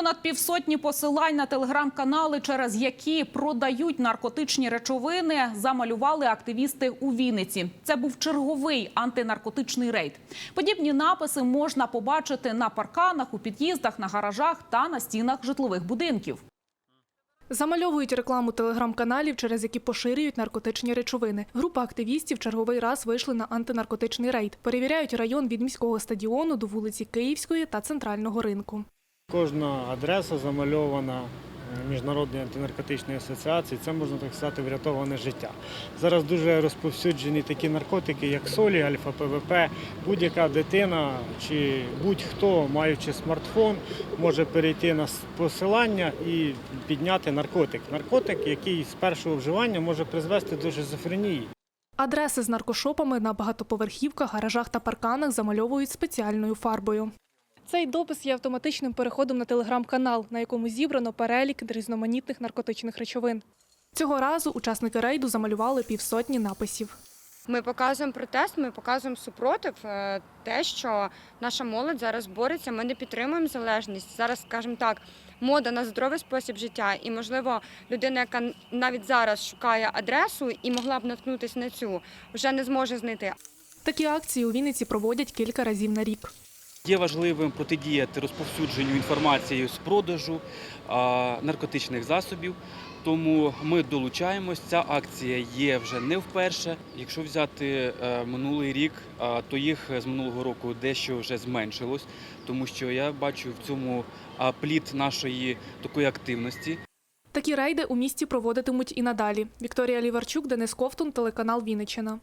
Понад півсотні посилань на телеграм-канали, через які продають наркотичні речовини, замалювали активісти у Вінниці. Це був черговий антинаркотичний рейд. Подібні написи можна побачити на парканах, у під'їздах, на гаражах та на стінах житлових будинків. Замальовують рекламу телеграм-каналів, через які поширюють наркотичні речовини. Група активістів черговий раз вийшли на антинаркотичний рейд. Перевіряють район від міського стадіону до вулиці Київської та центрального ринку. Кожна адреса замальована е, Міжнародної антинаркотичної асоціації. Це можна так сказати врятоване життя. Зараз дуже розповсюджені такі наркотики, як солі, альфа-ПВП. Будь-яка дитина чи будь-хто, маючи смартфон, може перейти на посилання і підняти наркотик. Наркотик, який з першого вживання може призвести до шизофренії. Адреси з наркошопами на багатоповерхівках, гаражах та парканах замальовують спеціальною фарбою. Цей допис є автоматичним переходом на телеграм-канал, на якому зібрано перелік різноманітних наркотичних речовин. Цього разу учасники рейду замалювали півсотні написів. Ми показуємо протест, ми показуємо супротив, е, те, що наша молодь зараз бореться. Ми не підтримуємо залежність. Зараз, скажімо так, мода на здоровий спосіб життя. І, можливо, людина, яка навіть зараз шукає адресу і могла б наткнутися на цю, вже не зможе знайти. Такі акції у Вінниці проводять кілька разів на рік. Є важливим протидіяти розповсюдженню інформації з продажу наркотичних засобів. Тому ми долучаємось. Ця акція є вже не вперше. Якщо взяти е, минулий рік, то їх з минулого року дещо вже зменшилось, тому що я бачу в цьому плід нашої такої активності. Такі рейди у місті проводитимуть і надалі. Вікторія Ліварчук, Денис Ковтун, телеканал Вінниччина.